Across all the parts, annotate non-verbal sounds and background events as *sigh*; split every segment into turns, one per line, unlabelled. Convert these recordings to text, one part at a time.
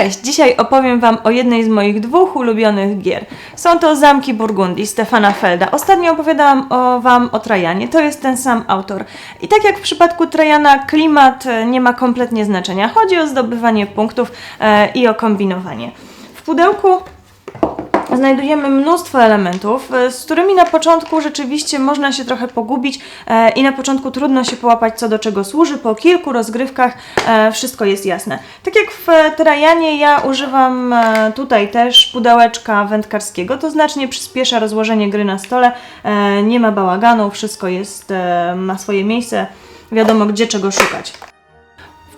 Cześć, dzisiaj opowiem Wam o jednej z moich dwóch ulubionych gier. Są to Zamki Burgundii Stefana Felda. Ostatnio opowiadałam o Wam o Trajanie, to jest ten sam autor. I tak jak w przypadku Trajana, klimat e, nie ma kompletnie znaczenia. Chodzi o zdobywanie punktów e, i o kombinowanie. W pudełku znajdujemy mnóstwo elementów, e, z którymi na początku rzeczywiście można się trochę pogubić e, i na początku trudno się połapać, co do czego służy. Po kilku rozgrywkach e, wszystko jest jasne. Tak jak w Trajanie, ja używam tutaj też pudełeczka wędkarskiego. To znacznie przyspiesza rozłożenie gry na stole. Nie ma bałaganu, wszystko jest, ma swoje miejsce. Wiadomo, gdzie czego szukać.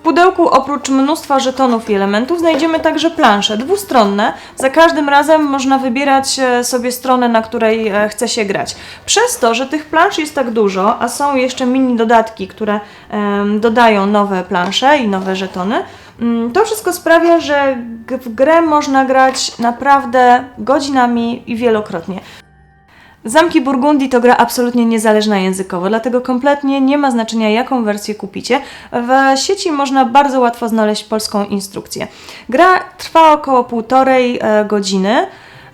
Pudełku oprócz mnóstwa żetonów i elementów znajdziemy także plansze dwustronne. Za każdym razem można wybierać e, sobie stronę, na której e, chce się grać. Przez to, że tych plansz jest tak dużo, a są jeszcze mini dodatki, które dodają nowe plansze i nowe żetony, mm, to wszystko sprawia, że w grę można grać naprawdę godzinami i wielokrotnie. Zamki Burgundii to gra absolutnie niezależna językowo, dlatego kompletnie nie ma znaczenia, jaką wersję kupicie. W sieci można bardzo łatwo znaleźć polską instrukcję. Gra trwa około półtorej e, godziny.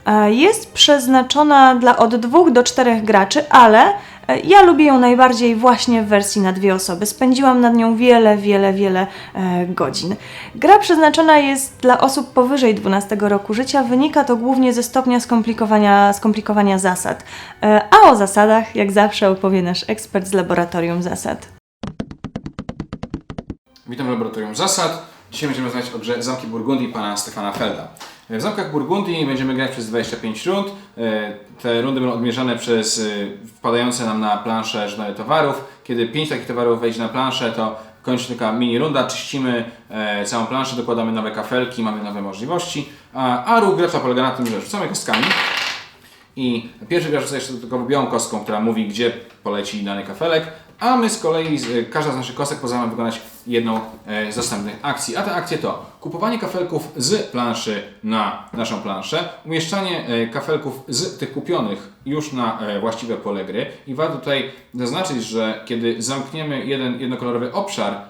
E, Jest przeznaczona dla od dwóch do czterech graczy, ale ja lubię ją najbardziej właśnie w wersji na dwie osoby. Spędziłam nad nią wiele, wiele, wiele e, godzin. Gra przeznaczona jest dla osób powyżej 12 roku życia. Wynika to głównie ze stopnia skomplikowania, skomplikowania zasad. E, A o zasadach, jak zawsze, opowie nasz ekspert z laboratorium zasad.
Witam w Laboratorium Zasad. Dzisiaj będziemy rozmawiać o grze Zamki Burgundii pana Stefana Felda. W Zamkach Burgundii będziemy grać przez 25 rund. E, Te rundy będą odmierzane przez e, wpadające nam na planszę żetony towarów. Kiedy 5 takich towarów wejdzie na planszę, to kończy się taka mini runda, czyścimy e, całą planszę, dokładamy nowe kafelki, mamy nowe możliwości. A, ruch gracza polega na tym, że rzucamy kostkami i pierwszy gracz rzuca jeszcze dodatkowo białą kostką, która mówi, gdzie poleci dany kafelek, a my z kolei, każda z naszych kostek pozwala wykonać jedną e, z następnych akcji. A te akcje to kupowanie kafelków z planszy na naszą planszę, umieszczanie e, kafelków z tych kupionych już na e, właściwe pole gry i warto tutaj zaznaczyć, że kiedy zamkniemy jeden jednokolorowy obszar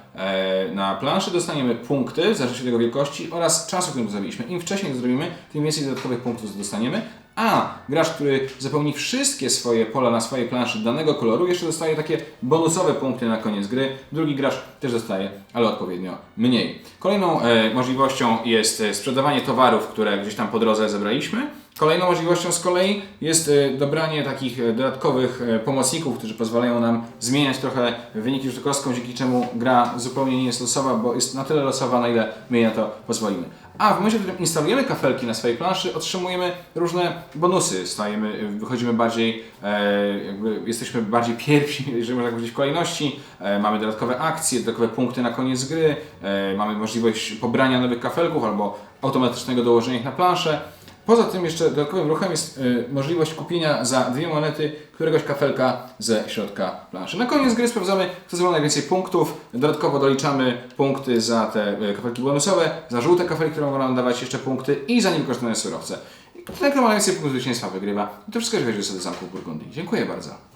na planszy, dostaniemy punkty w zależności od jego wielkości oraz czasu, który zrobiliśmy. Im wcześniej to zrobimy, tym więcej dodatkowych punktów dostaniemy, a gracz, który zapełni wszystkie swoje pola na swojej planszy danego koloru, jeszcze dostaje takie bonusowe punkty na koniec gry. Drugi gracz też dostaje, ale odpowiednio mniej. Kolejną e, możliwością jest e, sprzedawanie towarów, które gdzieś tam po drodze zebraliśmy. Kolejną możliwością z kolei jest e, dobranie takich e, dodatkowych e, pomocników, którzy pozwalają nam zmieniać trochę wyniki rzutu kostką, dzięki czemu gra zupełnie nie jest losowa, bo jest na tyle losowa, na ile my na to pozwolimy. A w momencie, w którym instalujemy kafelki na swojej planszy, otrzymujemy różne bonusy. Stajemy, wychodzimy bardziej, e, jakby jesteśmy bardziej *laughs* pierwsi, jeżeli można tak powiedzieć, w kolejności. E, mamy dodatkowe akcje, dodatkowe punkty na koniec gry. E, mamy możliwość pobrania nowych kafelków albo automatycznego dołożenia ich na planszę. Poza tym jeszcze dodatkowym ruchem jest y, możliwość kupienia za dwie monety któregoś kafelka ze środka planszy. Na koniec gry sprawdzamy, kto zebrał najwięcej punktów. Dodatkowo doliczamy punkty za te y, kafelki bonusowe, za żółte kafelki, które mogą nam dawać jeszcze punkty i za niewykorzystane surowce. I ten, kto ma najwięcej punktów zwycięstwa wygrywa. I to wszystko, jeżeli chodzi o Zamku Burgundii. Dziękuję bardzo.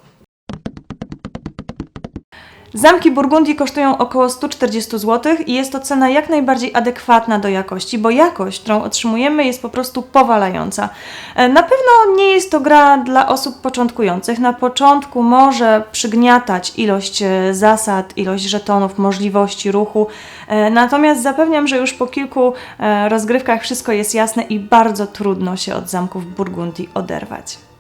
Zamki Burgundii kosztują około 140 zł i jest to cena jak najbardziej adekwatna do jakości, bo jakość, którą otrzymujemy, jest po prostu powalająca. E, Na pewno nie jest to gra dla osób początkujących. Na początku może przygniatać ilość e, zasad, ilość żetonów, możliwości ruchu, e, natomiast zapewniam, że już po kilku rozgrywkach wszystko jest jasne i bardzo trudno się od zamków Burgundii oderwać.